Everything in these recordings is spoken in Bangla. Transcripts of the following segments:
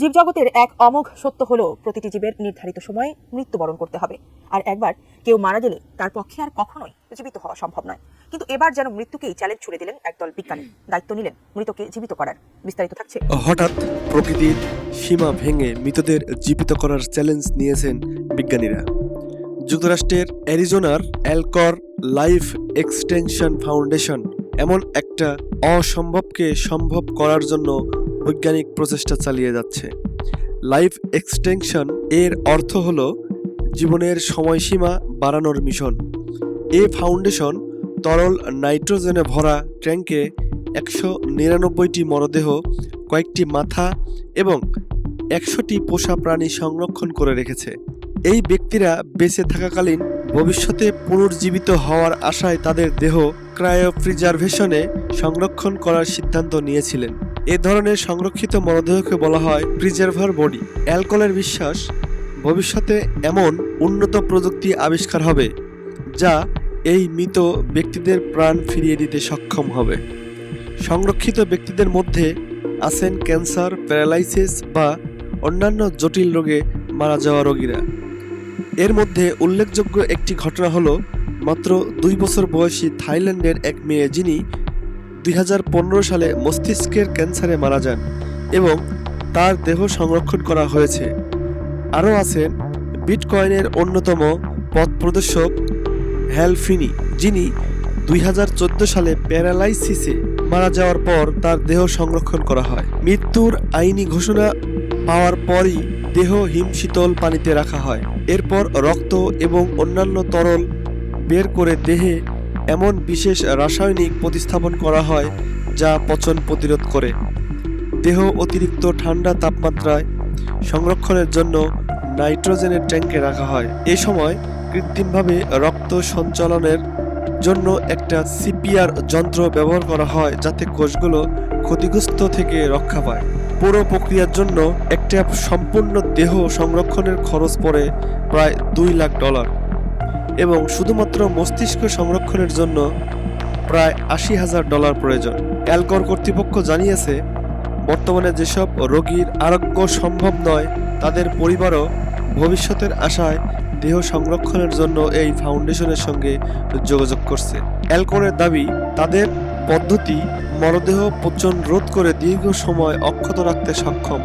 জীবজগতের এক অমোঘ সত্য হলো, প্রতিটি জীবের নির্ধারিত সময়ে মৃত্যুবরণ করতে হবে। আর একবার কেউ মারা গেলে তার পক্ষে আর কখনোই জীবিত হওয়া সম্ভব নয়। কিন্তু এবার যেন মৃত্যুকেই চ্যালেঞ্জ ছুড়ে দিলেন একদল বিজ্ঞানী। দায়িত্ব নিলেন মৃতকে জীবিত করার। বিস্তারিত থাকছে। হঠাৎ প্রকৃতির সীমা ভেঙে মৃতদের জীবিত করার চ্যালেঞ্জ নিয়েছেন বিজ্ঞানীরা। যুক্তরাষ্ট্রের অ্যারিজোনার অ্যালকর লাইফ এক্সটেনশন ফাউন্ডেশন এমন একটা অসম্ভবকে সম্ভব করার জন্য বৈজ্ঞানিক প্রচেষ্টা চালিয়ে যাচ্ছে। লাইফ এক্সটেনশন এর অর্থ হলো জীবনের সময়সীমা বাড়ানোর মিশন। এ ফাউন্ডেশন তরল নাইট্রোজেনে ভরা ট্যাঙ্কে একশো নিরানব্বইটি মরদেহ, কয়েকটি মাথা এবং একশোটি পোষা প্রাণী সংরক্ষণ করে রেখেছে। এই ব্যক্তিরা বেঁচে থাকাকালীন ভবিষ্যতে পুনর্জীবিত হওয়ার আশায় তাদের দেহ ক্রায়ো ক্রায়োপ্রিজার্ভেশনে সংরক্ষণ করার সিদ্ধান্ত নিয়েছিলেন। এ ধরনের সংরক্ষিত মরদেহকে বলা হয় প্রিজার্ভার বডি অ্যালকোহলের বিশ্বাস, ভবিষ্যতে এমন উন্নত প্রযুক্তি আবিষ্কার হবে যা এই মৃত ব্যক্তিদের প্রাণ ফিরিয়ে দিতে সক্ষম হবে। সংরক্ষিত ব্যক্তিদের মধ্যে আছেন ক্যান্সার, প্যারালাইসিস বা অন্যান্য জটিল রোগে মারা যাওয়া রোগীরা। এর মধ্যে উল্লেখযোগ্য একটি ঘটনা হলো, মাত্র দুই বছর বয়সী থাইল্যান্ডের এক মেয়ে যিনি দুই হাজার পনেরো সালে মস্তিষ্কের ক্যান্সারে মারা যান এবং তার দেহ সংরক্ষণ করা হয়েছে। আরও আছেন বিটকয়েনের অন্যতম পথ প্রদর্শক হ্যাল ফিনি যিনি দুই হাজার চোদ্দ সালে প্যারালাইসিসে মারা যাওয়ার পর তার দেহ সংরক্ষণ করা হয়। মৃত্যুর আইনি ঘোষণা পাওয়ার পরই দেহ হিমশীতল পানিতে রাখা হয়। এরপর রক্ত এবং অন্যান্য তরল বের করে দেহে এমন বিশেষ রাসায়নিক প্রতিস্থাপন করা হয় যা পচন প্রতিরোধ করে। দেহ অতিরিক্ত ঠান্ডা তাপমাত্রায় সংরক্ষণের জন্য নাইট্রোজেনের ট্যাঙ্কে রাখা হয়। এ সময় কৃত্রিমভাবে রক্ত সঞ্চালনের জন্য একটা সিপিআর যন্ত্র ব্যবহার করা হয় যাতে কোষগুলো ক্ষতিগ্রস্ত থেকে রক্ষা পায়। পুরো প্রক্রিয়ার জন্য একটা সম্পূর্ণ দেহ সংরক্ষণের খরচ পড়ে প্রায় দুই লাখ ডলার। এবং শুধুমাত্র মস্তিষ্ক সংরক্ষণের জন্য প্রায় আশি হাজার ডলার প্রয়োজন। অ্যালকর কর্তৃপক্ষ জানিয়েছে, বর্তমানে যেসব রোগীর আরোগ্য সম্ভব নয়, তাদের পরিবারও ভবিষ্যতের আশায় দেহ সংরক্ষণের জন্য এই ফাউন্ডেশনের সঙ্গে যোগাযোগ করছে। অ্যালকনের দাবি, তাদের পদ্ধতি মরদেহ পচন রোধ করে দীর্ঘ সময় অক্ষত রাখতে সক্ষম।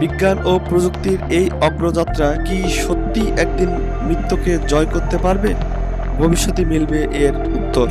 বিজ্ঞান ও প্রযুক্তির এই অগ্রযাত্রা কি সত্যি একদিন মৃত্যুকে জয় করতে পারবে? ভবিষ্যতে মিলবে এর উত্তর।